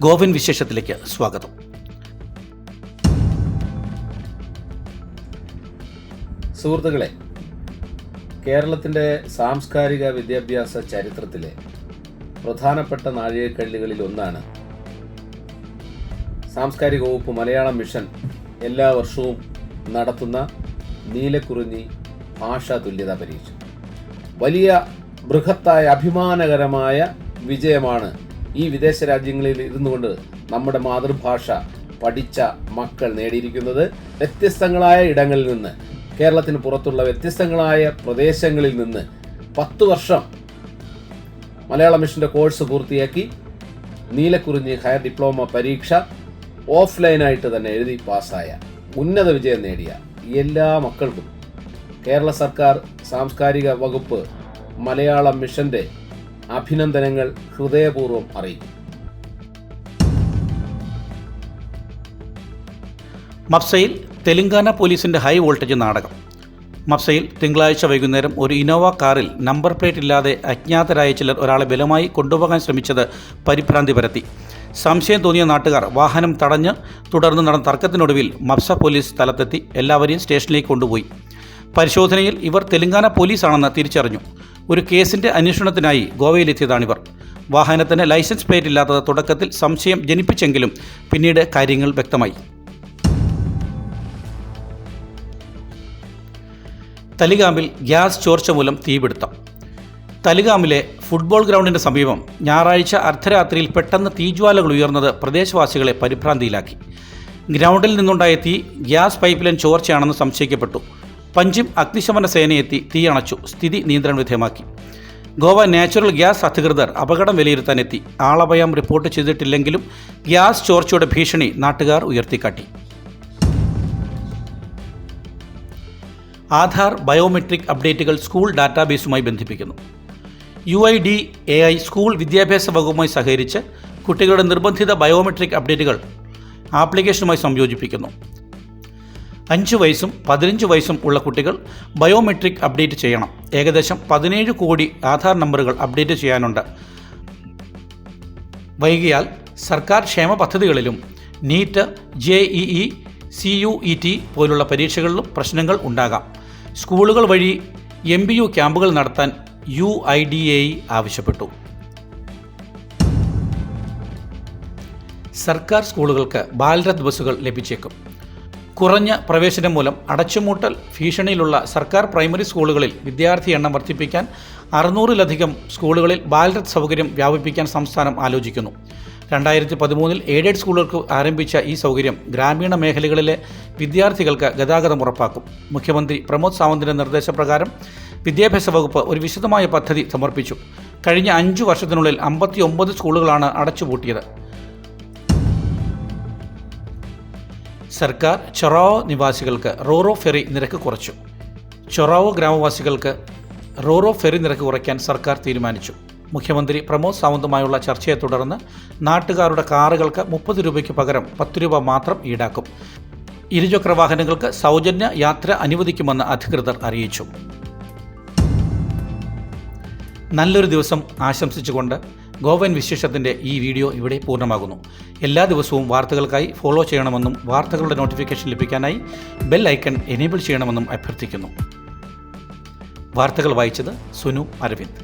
ഗോവിൻ വിശേഷത്തിലേക്ക് സ്വാഗതം. സുഹൃത്തുക്കളെ കേരളത്തിന്റെ സാംസ്കാരിക വിദ്യാഭ്യാസ ചരിത്രത്തിലെ പ്രധാനപ്പെട്ട നാഴികക്കല്ലുകളിൽ ഒന്നാണ് സാംസ്കാരിക വകുപ്പ് മലയാളം മിഷൻ എല്ലാ വർഷവും നടത്തുന്ന നീലക്കുറിഞ്ഞി ഭാഷാ തുല്യതാ പരീക്ഷ. വലിയ ബൃഹത്തായ അഭിമാനകരമായ വിജയമാണ് ഈ വിദേശ രാജ്യങ്ങളിൽ ഇരുന്നുകൊണ്ട് നമ്മുടെ മാതൃഭാഷ പഠിച്ച മക്കൾ നേടിയിരിക്കുന്നത് വ്യത്യസ്തങ്ങളായ ഇടങ്ങളിൽ നിന്ന് കേരളത്തിന് പുറത്തുള്ള വ്യത്യസ്തങ്ങളായ പ്രദേശങ്ങളിൽ നിന്ന് പത്ത് വർഷം മലയാള മിഷന്റെ കോഴ്സ് പൂർത്തിയാക്കി നീലക്കുറിഞ്ഞി ഹയർ ഡിപ്ലോമ പരീക്ഷ ഓഫ്ലൈനായിട്ട് തന്നെ എഴുതി പാസ്സായ ഉന്നത വിജയം നേടിയ എല്ലാ മക്കൾക്കും കേരള സർക്കാർ സാംസ്കാരിക വകുപ്പ് മലയാളം മിഷന്റെ അഭിനന്ദനങ്ങൾ ഹൃദയപൂർവം അറിയിക്കും. മപ്സയിൽ തെലങ്കാന പോലീസിന്റെ ഹൈ വോൾട്ടേജ് നാടകം. മപ്സയിൽ തിങ്കളാഴ്ച വൈകുന്നേരം ഒരു ഇനോവ കാറിൽ നമ്പർ പ്ലേറ്റ് ഇല്ലാതെ അജ്ഞാതരായ ചിലർ ഒരാളെ ബലമായി കൊണ്ടുപോകാൻ ശ്രമിച്ചത് പരിഭ്രാന്തി പരത്തി. സംശയം തോന്നിയ നാട്ടുകാർ വാഹനം തടഞ്ഞ് തുടർന്ന് നടന്ന തർക്കത്തിനൊടുവിൽ മപ്സ പോലീസ് സ്ഥലത്തെത്തി എല്ലാവരെയും സ്റ്റേഷനിലേക്ക് കൊണ്ടുപോയി. പരിശോധനയിൽ ഇവർ തെലങ്കാന പോലീസാണെന്ന് തിരിച്ചറിഞ്ഞു. ഒരു കേസിന്റെ അന്വേഷണത്തിനായി ഗോവയിലെത്തിയതാണിവർ. വാഹനത്തിന് ലൈസൻസ് പ്ലേറ്റ് ഇല്ലാത്തത് തുടക്കത്തിൽ സംശയം ജനിപ്പിച്ചെങ്കിലും പിന്നീട് കാര്യങ്ങൾ വ്യക്തമായി. തലിഗാമിൽ ഗ്യാസ് ചോർച്ച മൂലം തീപിടുത്തം. തലിഗാമിലെ ഫുട്ബോൾ ഗ്രൗണ്ടിന് സമീപം ഞായറാഴ്ച അർദ്ധരാത്രിയിൽ പെട്ടെന്ന് തീജ്വാലകൾ ഉയർന്നത് പ്രദേശവാസികളെ പരിഭ്രാന്തിയിലാക്കി. ഗ്രൗണ്ടിൽ നിന്നുണ്ടായ തീ ഗ്യാസ് പൈപ്പ് ലൈൻ ചോർച്ചയാണെന്ന് സംശയിക്കപ്പെട്ടു. പഞ്ചിം അഗ്നിശമന സേനയെത്തി തീയണച്ചു. സ്ഥിതി നിയന്ത്രണ വിധേയമാക്കി. ഗോവ നാച്ചുറൽ ഗ്യാസ് അധികൃതർ അപകടം വിലയിരുത്താനെത്തി ആളഭയം റിപ്പോർട്ട് ചെയ്തിട്ടില്ലെങ്കിലും ഗ്യാസ് ചോർച്ചയുടെ ഭീഷണി നാട്ടുകാർ ഉയർത്തിക്കാട്ടി. ആധാർ ബയോമെട്രിക് അപ്ഡേറ്റുകൾ സ്കൂൾ ഡാറ്റാബേസുമായി ബന്ധിപ്പിക്കുന്നു. U I D A I school വിദ്യാഭ്യാസ വകുപ്പുമായി സഹകരിച്ച് കുട്ടികളുടെ നിർബന്ധിത ബയോമെട്രിക് അപ്ഡേറ്റുകൾ ആപ്ലിക്കേഷനുമായി സംയോജിപ്പിക്കുന്നു. അഞ്ച് വയസ്സും പതിനഞ്ച് വയസ്സും ഉള്ള കുട്ടികൾ ബയോമെട്രിക് അപ്ഡേറ്റ് ചെയ്യണം. ഏകദേശം പതിനേഴ് കോടി ആധാർ നമ്പറുകൾ അപ്ഡേറ്റ് ചെയ്യാനുണ്ട്. വൈകിയാൽ സർക്കാർ ക്ഷേമ പദ്ധതികളിലും NEET J E E C U E T പോലുള്ള പരീക്ഷകളിലും പ്രശ്നങ്ങൾ ഉണ്ടാകാം. സ്കൂളുകൾ വഴി എം ബി യു ക്യാമ്പുകൾ നടത്താൻ യു ഐ ഡി എ ആവശ്യപ്പെട്ടു. സർക്കാർ സ്കൂളുകൾക്ക് ബാലരത് ബസ്സുകൾ ലഭിച്ചേക്കും. കുറഞ്ഞ പ്രവേശനം മൂലം അടച്ചുമൂട്ടൽ ഭീഷണിയിലുള്ള സർക്കാർ പ്രൈമറി സ്കൂളുകളിൽ വിദ്യാർത്ഥി എണ്ണം വർദ്ധിപ്പിക്കാൻ അറുന്നൂറിലധികം സ്കൂളുകളിൽ ബാലരത് സൗകര്യം വ്യാപിപ്പിക്കാൻ സംസ്ഥാനം ആലോചിക്കുന്നു. രണ്ടായിരത്തി പതിമൂന്നിൽ എയ്ഡഡ് സ്കൂളുകൾക്ക് ആരംഭിച്ച ഈ സൗകര്യം ഗ്രാമീണ മേഖലകളിലെ വിദ്യാർത്ഥികൾക്ക് ഗതാഗതം ഉറപ്പാക്കും. മുഖ്യമന്ത്രി പ്രമോദ് സാവന്തിന്റെ നിർദ്ദേശപ്രകാരം വിദ്യാഭ്യാസ വകുപ്പ് ഒരു വിശദമായ പദ്ധതി സമർപ്പിച്ചു. കഴിഞ്ഞ അഞ്ചു വർഷത്തിനുള്ളിൽ അമ്പത്തി ഒമ്പത് സ്കൂളുകളാണ് അടച്ചുപൂട്ടിയത്. സർക്കാർ ചൊറാവോ നിവാസികൾക്ക് റോറോ ഫെറി നിരക്ക് കുറച്ചു. ചൊറാവോ ഗ്രാമവാസികൾക്ക് റോറോ ഫെറി നിരക്ക് കുറയ്ക്കാൻ സർക്കാർ തീരുമാനിച്ചു. മുഖ്യമന്ത്രി പ്രമോദ് സാവന്തുമായുള്ള ചർച്ചയെ തുടർന്ന് നാട്ടുകാരുടെ കാറുകൾക്ക് മുപ്പത് രൂപയ്ക്ക് പകരം പത്ത് രൂപ മാത്രം ഈടാക്കും. ഇരുചക്ര വാഹനങ്ങൾക്ക് സൗജന്യ യാത്ര അനുവദിക്കുമെന്ന് അധികൃതർ അറിയിച്ചു. നല്ലൊരു ദിവസം ആശംസിച്ചുകൊണ്ട് ഗോവൻ വിശേഷത്തിന്റെ ഈ വീഡിയോ ഇവിടെ പൂർണമാകുന്നു. എല്ലാ ദിവസവും വാർത്തകൾക്കായി ഫോളോ ചെയ്യണമെന്നും വാർത്തകളുടെ നോട്ടിഫിക്കേഷൻ ലഭിക്കാനായി ബെൽ ഐക്കൺ എനേബിൾ ചെയ്യണമെന്നും അഭ്യർത്ഥിക്കുന്നു. വാർത്തകൾ വായിച്ചത് സുനു അരവിന്ദ്.